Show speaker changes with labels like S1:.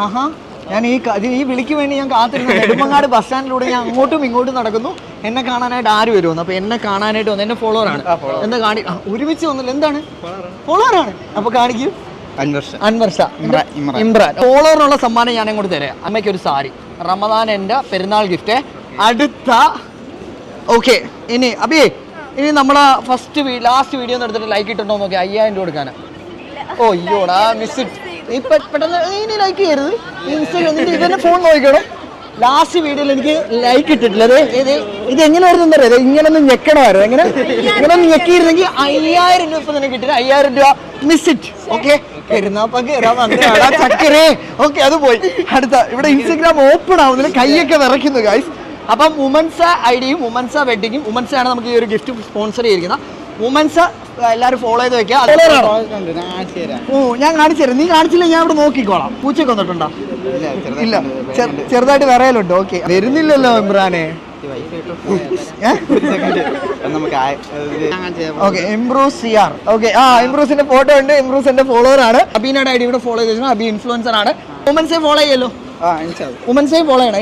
S1: ആഹാ ഞാൻ ഈ ഈ വിളിക്ക് വേണ്ടി ഞാൻ കാത്തിരുന്നു. നെടുമങ്ങാട് ബസ് സ്റ്റാൻഡിലൂടെ ഞാൻ അങ്ങോട്ടും ഇങ്ങോട്ടും നടക്കുന്നു. എന്നെ കാണാനായിട്ട് ആര് വരുമെന്ന് അപ്പൊ എന്നെ കാണാനായിട്ട് വന്നു എന്നെ ഫോളോവർ ആണ്. എന്താ കാണി ഒരുമിച്ച് വന്നില്ല. എന്താണ്? ഫോളോവർ ആണ്. അപ്പൊ കാണിക്കൂ.
S2: അൻവർഷ.
S1: അൻവർഷ. ഇമ്രാൻ ഫോളോവറിനുള്ള സമ്മാനം ഞാൻ അങ്ങോട്ട് തരാം. അമ്മയ്ക്ക് ഒരു സാരി. റമദാൻ എന്റെ പെരുന്നാൾ ഗിഫ്റ്റ് അടുത്ത. ഓക്കെ ഇനി അബിയേ ഇനി നമ്മളെ ഫസ്റ്റ് ലാസ്റ്റ് വീഡിയോ എടുത്തിട്ട് ലൈക്ക് ഇട്ടുണ്ടോ നോക്കി അയ്യായിരം രൂപ കൊടുക്കാനാ. ഓ അയ്യോടാ മിസ് ഇപ്പൊ പെട്ടെന്ന് ഇനി ലൈക്ക് ചെയ്യരുത്. ഇൻസ്റ്റാഗ്രാം നിന്റെ ഇവന്റെ ഫോൺ നോക്കണം ലാസ്റ്റ് വീഡിയോയിൽ എനിക്ക് ലൈക്ക് ഇട്ടിട്ടില്ല. അതെ ഇത് ഇത് എങ്ങനെയായിരുന്നു എന്താ പറയുക ഇങ്ങനെ ഒന്ന് ഞെക്കണമായിരുന്നു എങ്ങനെ? ഇങ്ങനെ ഒന്ന് ഞെക്കിയിരുന്നെങ്കിൽ അയ്യായിരം രൂപ തന്നെ കിട്ടില്ല അയ്യായിരം രൂപ മിസ് ഇറ്റ് ഓക്കെ ചക്കരേ. ഓക്കെ അത് പോയി. അടുത്ത ഇവിടെ ഇൻസ്റ്റഗ്രാം ഓപ്പൺ ആവുന്നില്ല കൈയൊക്കെ വിറയ്ക്കുന്നു ഗൈസ് അപ്പം വുമൻസ ഐഡിയും വുമൻസ വെഡിങ്ങും വുമൻസ് ആണ് നമുക്ക് ഈ ഒരു ഗിഫ്റ്റ് സ്പോൺസർ ചെയ്തിരിക്കുന്നത്. വുമൻസ് എല്ലാവരും ഫോളോ ചെയ്ത് വെക്കുക. ഓ ഞാൻ കാണിച്ചു തരാം. നീ കാണിച്ചില്ല ഞാൻ ഇവിടെ നോക്കിക്കോളാം. പൂച്ചയൊക്കെ വന്നിട്ടുണ്ടോ? ഇല്ല ചെറു- ചെറുതായിട്ട് വിറയലുണ്ട്. ഓക്കെ. വരുന്നില്ലല്ലോ ഇമ്രാനെ. ഓക്കെ ഇംബ്രൂസ് സി ആർ ഓക്കെ ആ ഇംബ്രൂസിന്റെ ഫോട്ടോ ഉണ്ട്. ഇംബ്രൂസ് എന്റെ ഫോളോവർ ആണ്. അബീനയുടെ ഇവിടെ ഫോളോ ചെയ്തിരുന്നു അബി ഇൻഫ്ലുവൻസർ ആണ്. വുമൻസെ ഫോളോ ചെയ്യല്ലോ. വുമൻസെ ഫോളോ ചെയ്യണം.